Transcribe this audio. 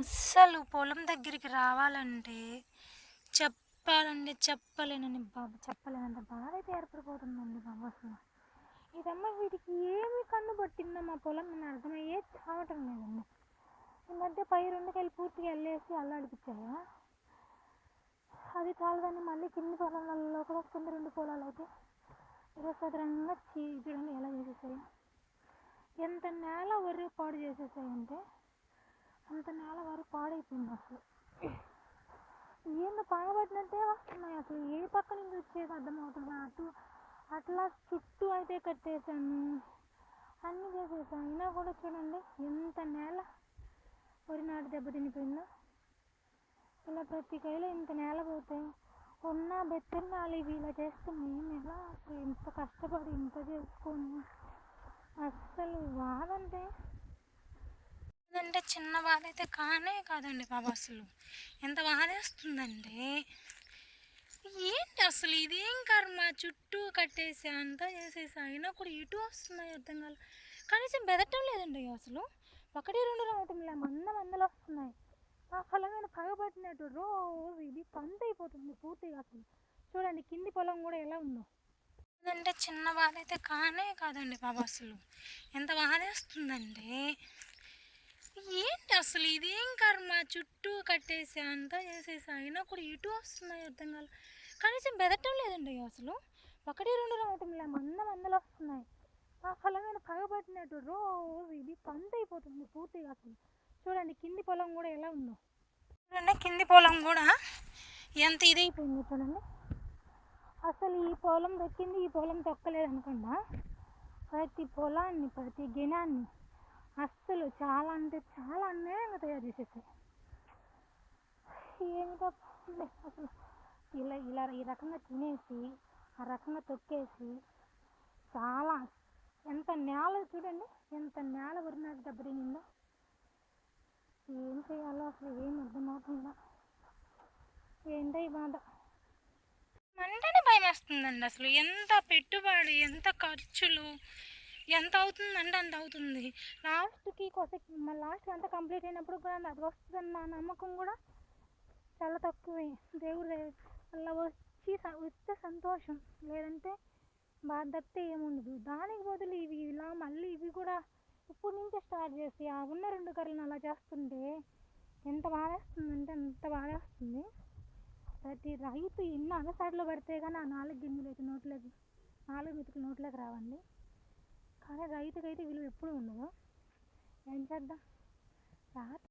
అస్సలు పొలం దగ్గరికి రావాలంటే చెప్పాలంటే చెప్పలేనని బాబు చెప్పలేనంత బాధ అయితే ఏర్పడిపోతుందండి బాబు అసలు. ఇదమ్మ వీటికి ఏమి కన్ను పట్టిందో మా పొలం అని అర్థమయ్యే చావటం లేదండి. ఈ మధ్య పై రెండుకెళ్ళి పూర్తిగా వెళ్ళేసి అల్లాడిపించారు అది చాలదని మళ్ళీ కింది పొలాలలో కూడా కింద రెండు పొలాలు అయితే ఇరసదరంగా చీ చూడండి ఎలా చేసేసాయి? ఎంత నేల వరి పాడు చేసేసాయంటే అంత నేల వరకు పాడైపోయింది అసలు. ఏందో పాడబడినట్టే వస్తున్నాయి అసలు. ఏ పక్క నుంచి వచ్చేది అర్థమవుతుంది? అటు అట్లా చుట్టూ అయితే కట్టేశాను. అన్నీ చేసేసాను. అయినా కూడా చూడండి ఎంత నేల వరి నాటు దెబ్బ తినిపోయిందో. ఇలా ప్రతి కైలో ఇంత నేల పోతే ఉన్న బెత్తనాలు ఇవి ఇలా చేస్తే మేము ఎలా అసలు ఇంత కష్టపడి ఇంత చేసుకొని అస్సలు బాధంటే అంటే చిన్న బాధ అయితే కానే కాదండి బాబు అసలు. ఎంత బాధేస్తుందంటే ఏంటి అసలు ఇదేం కర్మ? చుట్టూ కట్టేసి అంతా చేసేసి అయినా కూడా ఇటు వస్తున్నాయి అర్థం కాదు కనీసం బెదటం లేదండి అసలు. ఒకటి రెండు రావటం లే మంద మందలు వస్తున్నాయి. ఆ ఫలమైన పగబట్టినట్టు రోజు ఇది పంత అయిపోతుంది పూర్తిగా అసలు. చూడండి కింది పొలం కూడా ఎలా ఉందో. అంటే చిన్న బాధ అయితే కానే కాదండి బాబు అసలు. ఎంత బాధేస్తుందంటే ఏంటి అసలు? ఇదేం కర్మ? చుట్టూ కట్టేసి అంతా చేసేసి? అయినా కూడా ఇటు వస్తున్నాయి అర్థం కాదు కనీసం బెదటం లేదండి అసలు. ఒకటి రెండు రావటం లే మంద మందలు వస్తున్నాయి. ఆ ఫలమైన పగబట్టినట్టు రోజు ఇది పంట అయిపోతుంది పూర్తిగా అసలు. చూడండి కింది పొలం కూడా ఎలా ఉందో. చూడండి కింది పొలం కూడా ఎంత ఇదైపోయింది చూడండి. అసలు ఈ పొలం దొక్కింది ఈ పొలం తొక్కలేదు అనకుండా. ప్రతి పొలాన్ని ప్రతి గినాన్ని అస్సలు చాలా అంటే చాలా అన్యాయంగా తయారు చేసేసాయి. ఏంటో అసలు ఇలా ఇలా ఈ రకంగా తినేసి ఆ రకంగా తొక్కేసి చాలా ఎంత నేల చూడండి ఎంత నేల వరినాటి దెబ్బతినిందో ఏం చేయాలో అసలు ఏం అర్థమవుతుందా. ఏంటో ఈ బాధ. అంటేనే భయం వేస్తుందండి అసలు. ఎంత పెట్టుబడి ఎంత ఖర్చులు ఎంత అవుతుందంటే అంత అవుతుంది. లాస్ట్కి కొద్ది లాస్ట్ అంతా కంప్లీట్ అయినప్పుడు కూడా అది వస్తుందని నా నమ్మకం కూడా చాలా తక్కువే. దేవుడు అలా వచ్చి స- వస్తే సంతోషం. లేదంటే బాధ తప్పితే ఏముండదు. దానికి బదులు ఇవి ఇలా మళ్ళీ ఇవి కూడా ఇప్పుడు నుంచే స్టార్ట్ చేసి ఆ ఉన్న రెండు కర్రలను అలా చేస్తుంటే ఎంత బాధేస్తుందంటే అంత బాధేస్తుంది. ప్రతి రైతు ఎన్ని అగసాట్లో పడితే కానీ ఆ నాలుగు గింజలు అయితే నోట్లోకి నాలుగు మెతుకులు నోట్లోకి రావండి. కానీ రైతుకైతే విలువ ఎప్పుడు ఉండదు. ఏం చేద్దాం? రాత్రి